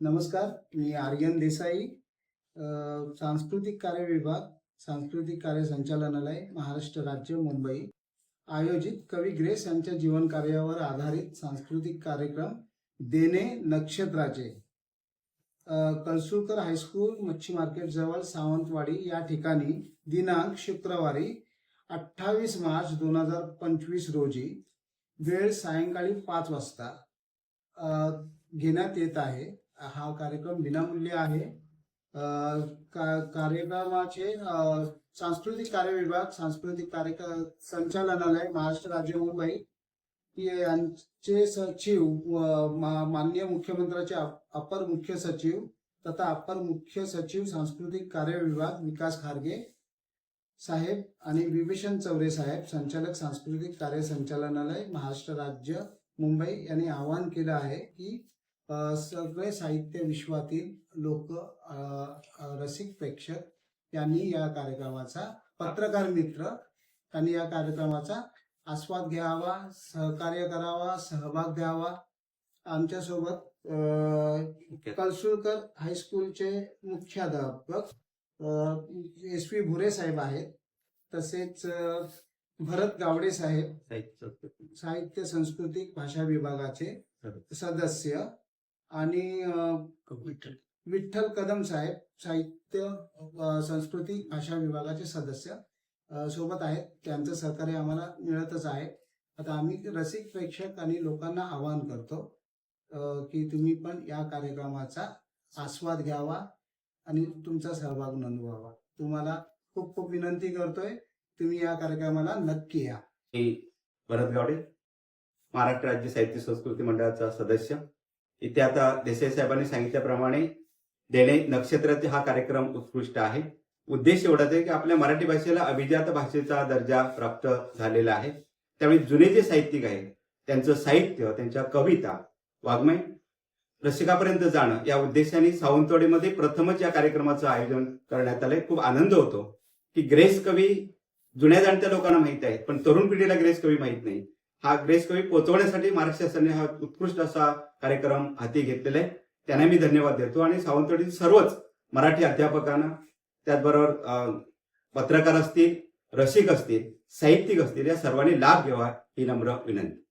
नमस्कार मी आर्यन देसाई सांस्कृतिक कार्य विभाग सांस्कृतिक कार्य संचालनालय महाराष्ट्र राज्य मुंबई. आयोजित कवी ग्रेस यांच्या जीवन कार्यावर आधारित सांस्कृतिक कार्यक्रम देणे नक्षत्राचे. अ, कळसुकर हायस्कूल मच्छी मार्केट जवळ सावंतवाडी या ठिकाणी दिनांक शुक्रवारी अठ्ठावीस मार्च दोन हजार पंचवीस रोजी वेळ सायंकाळी पाच वाजता घेण्यात येत आहे. हा कार्यक्रम विनामूल्य आहे. का- कार्यक्रमाचे सांस्कृतिक कार्य विभाग सांस्कृतिक कार्य संचालनालय महाराष्ट्र राज्य मुंबई यांचे सचिव मा- माननीय मुख्यमंत्र्याचे अप- अपर मुख्य सचिव तथा अपर मुख्य सचिव सांस्कृतिक कार्य विभाग विकास खारगे साहेब आणि विभीषण चौरे साहेब संचालक सांस्कृतिक कार्य संचालनालय महाराष्ट्र राज्य मुंबई यांनी आवाहन केलं आहे की सगळे साहित्य विश्वातील लोक रसिक प्रेक्षक यांनी या कार्यक्रमाचा पत्रकार मित्र यांनी या कार्यक्रमाचा आस्वाद घ्यावा सहकार्य करावा सहभाग द्यावा आमच्यासोबत कलसुळकर हायस्कूलचे मुख्याध्यापक एस पी भुरे साहेब आहेत. तसेच भरत गावडे साहेब साहित्य सांस्कृतिक भाषा विभागाचे सदस्य. आणि विठ्ठल कदम साहेब साहित्य अ, सांस्कृतिक भाषा विभागाचे सदस्य सोबत आहेत. त्यांचं सहकार्य आम्हाला मिळतच आहे. आता आम्ही रसिक प्रेक्षक आणि लोकांना आवाहन करतो की तुम्ही पण या कार्यक्रमाचा आस्वाद घ्यावा आणि तुमचा सहभाग नोंदवावा. तुम्हाला खूप खूप विनंती करतोय. तुम्ही या कार्यक्रमाला नक्की या. मी भरत गावडे महाराष्ट्र राज्य साहित्य संस्कृती मंडळाचा सदस्य. इथे आता देसाई साहेबांनी सांगितल्याप्रमाणे देणे नक्षत्राचे हा कार्यक्रम उत्कृष्ट आहे. उद्देश एवढाच आहे की आपल्या मराठी भाषेला अभिजात भाषेचा दर्जा प्राप्त झालेला आहे. त्यामुळे जुने जे साहित्यिक आहेत त्यांचं साहित्य त्यांच्या कविता वाङ्मय रसिकापर्यंत जाणं या उद्देशाने सावंतवाडीमध्ये प्रथमच या कार्यक्रमाचं आयोजन करण्यात आलंय. खूप आनंद होतो की ग्रेस कवी जुन्या जाणत्या लोकांना माहीत आहेत पण तरुण पिढीला ग्रेस कवी माहीत नाही हा ग्रेस कवी पोहोचवण्यासाठी महाराष्ट्र शासनाने हा उत्कृष्ट असा कार्यक्रम हाती घेतलेला आहे. त्यांना मी धन्यवाद देतो आणि सावंतवाडीतील सर्वच मराठी अध्यापकांना त्याचबरोबर पत्रकार असतील रसिक असतील साहित्यिक असतील या सर्वांनी लाभ घ्यावा ही नम्र विनंती.